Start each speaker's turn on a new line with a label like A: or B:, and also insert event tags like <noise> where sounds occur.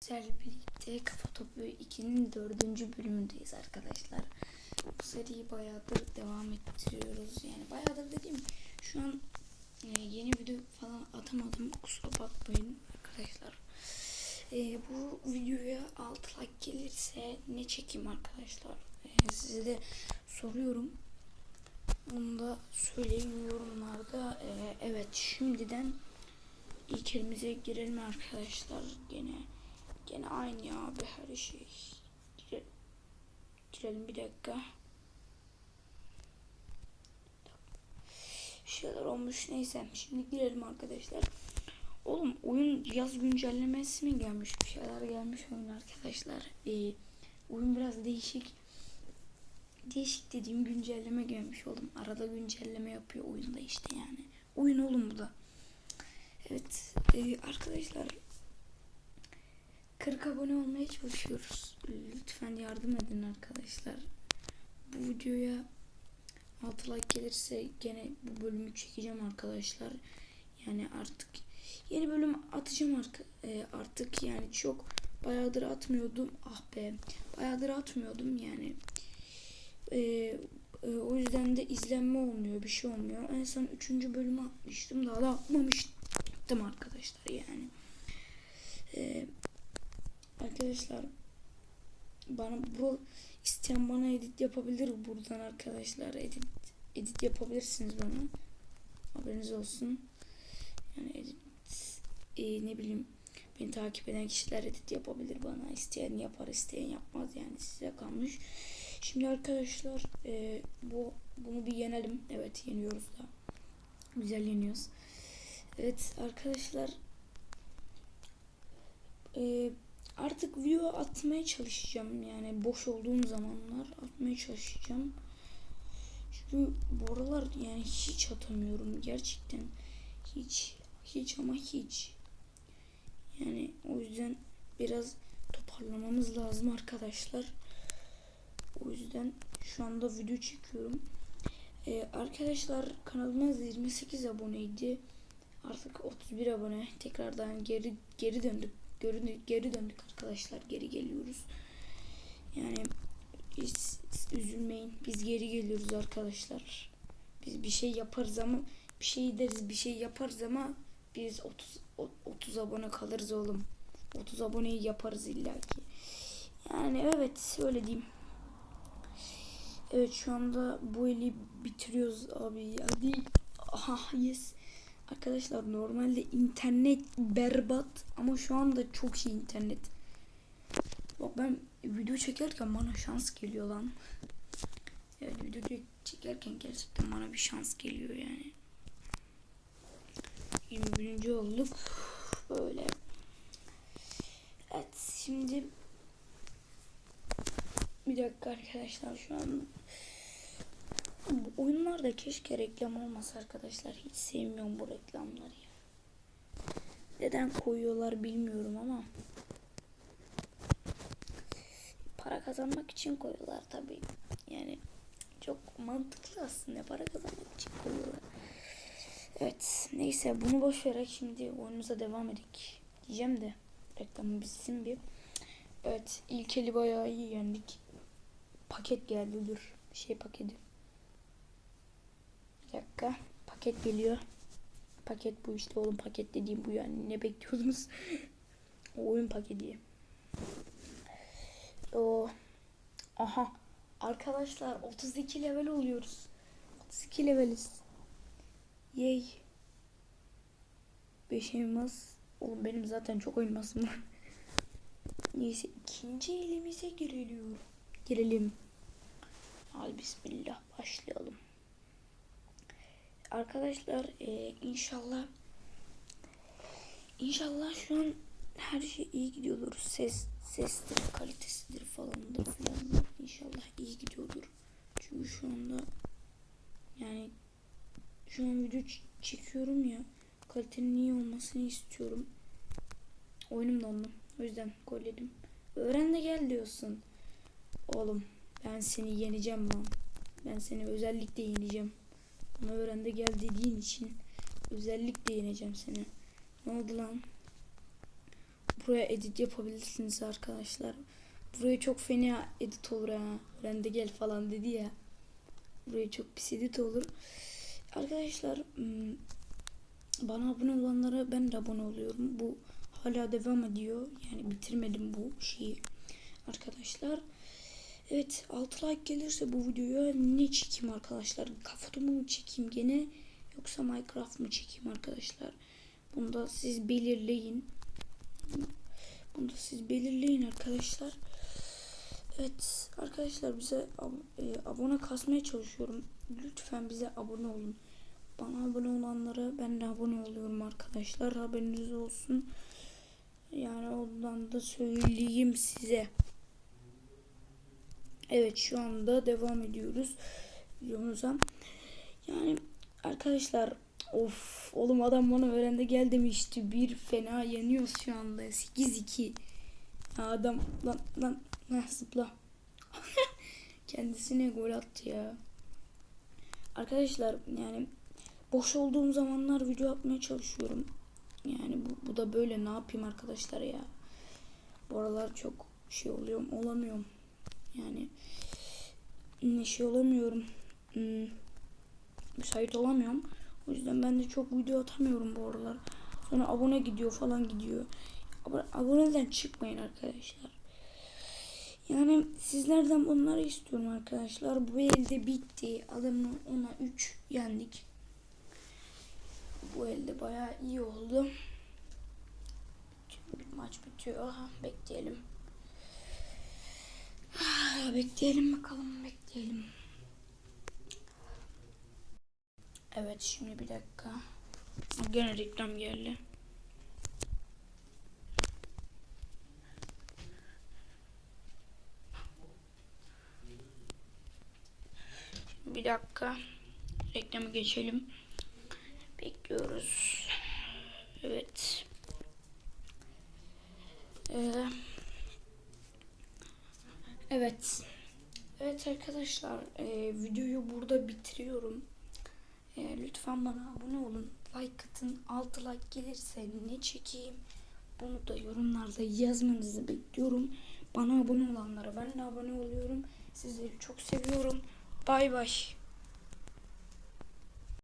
A: Sizlerle birlikte Kafa Topu 2'nin dördüncü bölümündeyiz arkadaşlar. Bu seriyi bayağıdır devam ettiriyoruz. Yani bayağıdır dediğim şu an e, yeni video falan atamadım. Kusura bakmayın arkadaşlar. E, bu videoya 6 like gelirse ne çekeyim arkadaşlar? E, size de soruyorum. Onu da söyleyin yorumlarda. E, evet şimdiden ilk elimize girelim arkadaşlar. Gene Gene aynı ya abi her şey. Gire, girelim bir dakika. Bir şeyler olmuş neyse. Şimdi girelim arkadaşlar. Oğlum oyun yaz güncellemesi mi gelmiş? Bir şeyler gelmiş oyun arkadaşlar. Ee, oyun biraz değişik. Değişik dediğim güncelleme gelmiş oğlum. Arada güncelleme yapıyor oyunda işte yani. Oyun oğlum bu da. Evet ee, arkadaşlar 40 abone olmaya çalışıyoruz. Lütfen yardım edin arkadaşlar. Bu videoya 6 like gelirse gene bu bölümü çekeceğim arkadaşlar. Yani artık yeni bölüm atacağım e, artık yani çok bayağıdır atmıyordum. Ah be. Bayağıdır atmıyordum yani. E, e, o yüzden de izlenme olmuyor, bir şey olmuyor. En son 3. bölümü atmıştım. Daha da atmamıştım arkadaşlar yani. E, Arkadaşlar bana bu isteyen bana edit yapabilir. Buradan arkadaşlar edit edit yapabilirsiniz bana. Haberiniz olsun. Yani edit e, ne bileyim beni takip eden kişiler edit yapabilir bana. İsteyen yapar isteyen yapmaz. Yani size kalmış. Şimdi arkadaşlar e, bu bunu bir yenelim. Evet yeniyoruz da. Güzel yeniyoruz. Evet arkadaşlar e, artık video atmaya çalışacağım yani boş olduğum zamanlar atmaya çalışacağım. Çünkü bu aralar yani hiç atamıyorum gerçekten hiç hiç ama hiç yani o yüzden biraz toparlamamız lazım arkadaşlar. O yüzden şu anda video çekiyorum. Ee, arkadaşlar kanalımız 28 aboneydi. Artık 31 abone. Tekrardan geri geri döndük geri, geri döndük arkadaşlar. Geri geliyoruz. Yani hiç üzülmeyin. Biz geri geliyoruz arkadaşlar. Biz bir şey yaparız ama bir şey deriz bir şey yaparız ama biz 30 30 abone kalırız oğlum. 30 aboneyi yaparız illaki. Yani evet öyle diyeyim. Evet şu anda bu eli bitiriyoruz abi. Hadi. Aha yes. Arkadaşlar normalde internet berbat ama şu anda çok iyi internet. Bak ben video çekerken bana şans geliyor lan. Evet video çekerken gerçekten bana bir şans geliyor yani. 21. olduk. Böyle. Evet şimdi bir dakika arkadaşlar şu an oyunlarda keşke reklam olmasa arkadaşlar. Hiç sevmiyorum bu reklamları ya. Neden koyuyorlar bilmiyorum ama. Para kazanmak için koyuyorlar tabii. Yani çok mantıklı aslında para kazanmak için koyuyorlar. Evet neyse bunu boş vererek şimdi oyunumuza devam edik. Diyeceğim de reklamı bitsin bir. Evet ilk eli bayağı iyi yendik. Paket geldi dur. Şey paketi. Bir dakika. Paket geliyor. Paket bu işte oğlum paket dediğim bu yani. Ne bekliyordunuz? <laughs> o oyun paketi. O aha arkadaşlar 32 level oluyoruz. 32 leveliz. Yay. 5 elmas. Oğlum benim zaten çok elmasım var. <laughs> Neyse ikinci elimize girelim. Girelim. Al bismillah başlayalım. Arkadaşlar e, inşallah inşallah şu an her şey iyi gidiyordur. Ses sestir, kalitesidir falandır filandır. İnşallah iyi gidiyordur. Çünkü şu anda yani şu an video çekiyorum ya kalitenin iyi olmasını istiyorum. Oyunum dondu. O yüzden golledim. Öğren de gel diyorsun. Oğlum ben seni yeneceğim lan. Ben seni özellikle yeneceğim. Ama öğrende gel dediğin için özellikle yeneceğim seni. Ne oldu lan? buraya edit yapabilirsiniz arkadaşlar. Buraya çok fena edit olur ha. Ben de gel falan dedi ya. Buraya çok pis edit olur. Arkadaşlar hmm, bana abone olanlara ben de abone oluyorum. Bu hala devam ediyor. Yani bitirmedim bu şeyi. Arkadaşlar. Evet 6 like gelirse bu videoya ne çekeyim arkadaşlar? Kafotomu mu çekeyim gene yoksa Minecraft mı çekeyim arkadaşlar? Bunu da siz belirleyin. Bunu da siz belirleyin arkadaşlar. Evet arkadaşlar bize ab- e, abone kasmaya çalışıyorum. Lütfen bize abone olun. Bana abone olanlara ben de abone oluyorum arkadaşlar. Haberiniz olsun. Yani ondan da söyleyeyim size. Evet şu anda devam ediyoruz videomuza. Yani arkadaşlar of oğlum adam bana öğrendi gel demişti. Bir fena yanıyoruz şu anda. 8-2. Ya adam lan lan Heh, zıpla. <laughs> Kendisine gol attı ya. Arkadaşlar yani boş olduğum zamanlar video atmaya çalışıyorum. Yani bu, bu da böyle ne yapayım arkadaşlar ya. Bu aralar çok şey oluyorum olamıyorum. Yani ne şey olamıyorum. Hmm, müsait olamıyorum. O yüzden ben de çok video atamıyorum bu aralar. Sonra abone gidiyor falan gidiyor. Abone, aboneden çıkmayın arkadaşlar. Yani sizlerden bunları istiyorum arkadaşlar. Bu elde bitti. Adamı ona 3 yendik. Bu elde bayağı iyi oldu. Maç bitiyor. Aha, bekleyelim. Bekleyelim bakalım bekleyelim. Evet şimdi bir dakika. Gene reklam geldi. Bir dakika. Reklamı geçelim. Bekliyoruz. Evet. Ee, evet. Evet arkadaşlar. e, videoyu burada bitiriyorum. E, lütfen bana abone olun. Like atın. 6 like gelirse ne çekeyim? Bunu da yorumlarda yazmanızı bekliyorum. Bana abone olanlara ben de abone oluyorum. Sizleri çok seviyorum. Bay bay.